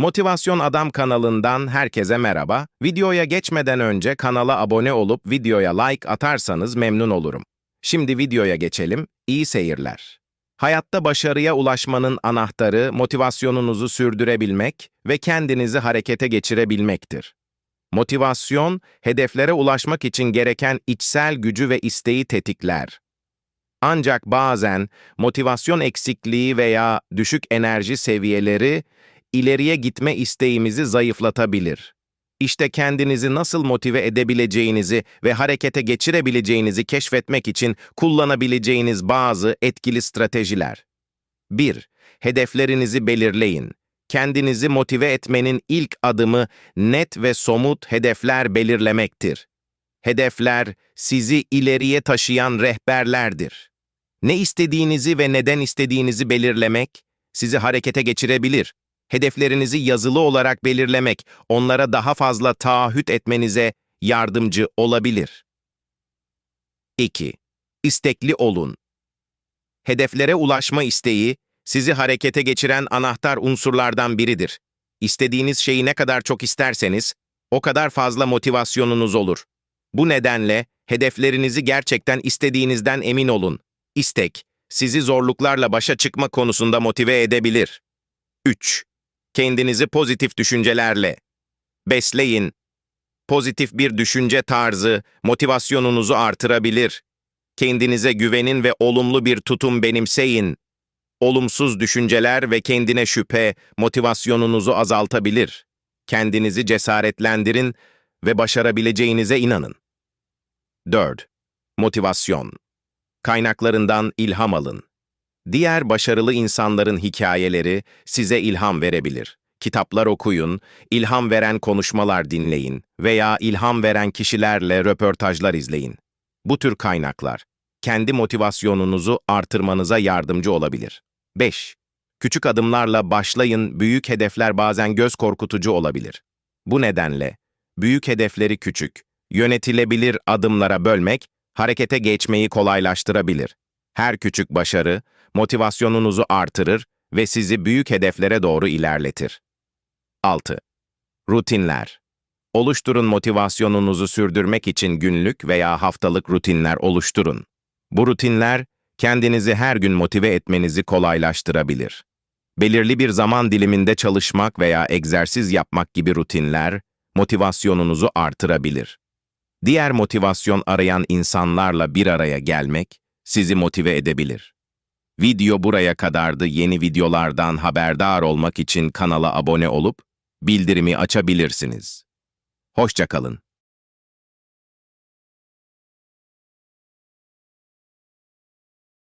Motivasyon Adam kanalından herkese merhaba. Videoya geçmeden önce kanala abone olup videoya like atarsanız memnun olurum. Şimdi videoya geçelim. İyi seyirler. Hayatta başarıya ulaşmanın anahtarı motivasyonunuzu sürdürebilmek ve kendinizi harekete geçirebilmektir. Motivasyon, hedeflere ulaşmak için gereken içsel gücü ve isteği tetikler. Ancak bazen motivasyon eksikliği veya düşük enerji seviyeleri ileriye gitme isteğimizi zayıflatabilir. İşte kendinizi nasıl motive edebileceğinizi ve harekete geçirebileceğinizi keşfetmek için kullanabileceğiniz bazı etkili stratejiler. 1. Hedeflerinizi belirleyin. Kendinizi motive etmenin ilk adımı net ve somut hedefler belirlemektir. Hedefler sizi ileriye taşıyan rehberlerdir. Ne istediğinizi ve neden istediğinizi belirlemek sizi harekete geçirebilir. Hedeflerinizi yazılı olarak belirlemek onlara daha fazla taahhüt etmenize yardımcı olabilir. 2. İstekli olun. Hedeflere ulaşma isteği sizi harekete geçiren anahtar unsurlardan biridir. İstediğiniz şeyi ne kadar çok isterseniz o kadar fazla motivasyonunuz olur. Bu nedenle hedeflerinizi gerçekten istediğinizden emin olun. İstek, sizi zorluklarla başa çıkma konusunda motive edebilir. 3. Kendinizi pozitif düşüncelerle besleyin. Pozitif bir düşünce tarzı motivasyonunuzu artırabilir. Kendinize güvenin ve olumlu bir tutum benimseyin. Olumsuz düşünceler ve kendine şüphe motivasyonunuzu azaltabilir. Kendinizi cesaretlendirin ve başarabileceğinize inanın. 4. Motivasyon Kaynaklarından ilham alın. Diğer başarılı insanların hikayeleri size ilham verebilir. Kitaplar okuyun, ilham veren konuşmalar dinleyin veya ilham veren kişilerle röportajlar izleyin. Bu tür kaynaklar kendi motivasyonunuzu artırmanıza yardımcı olabilir. 5. Küçük adımlarla başlayın, büyük hedefler bazen göz korkutucu olabilir. Bu nedenle büyük hedefleri küçük, yönetilebilir adımlara bölmek harekete geçmeyi kolaylaştırabilir. Her küçük başarı motivasyonunuzu artırır ve sizi büyük hedeflere doğru ilerletir. 6. Rutinler. Oluşturun motivasyonunuzu sürdürmek için günlük veya haftalık rutinler oluşturun. Bu rutinler kendinizi her gün motive etmenizi kolaylaştırabilir. Belirli bir zaman diliminde çalışmak veya egzersiz yapmak gibi rutinler motivasyonunuzu artırabilir. Diğer motivasyon arayan insanlarla bir araya gelmek sizi motive edebilir. Video buraya kadardı. Yeni videolardan haberdar olmak için kanala abone olup bildirimi açabilirsiniz. Hoşçakalın.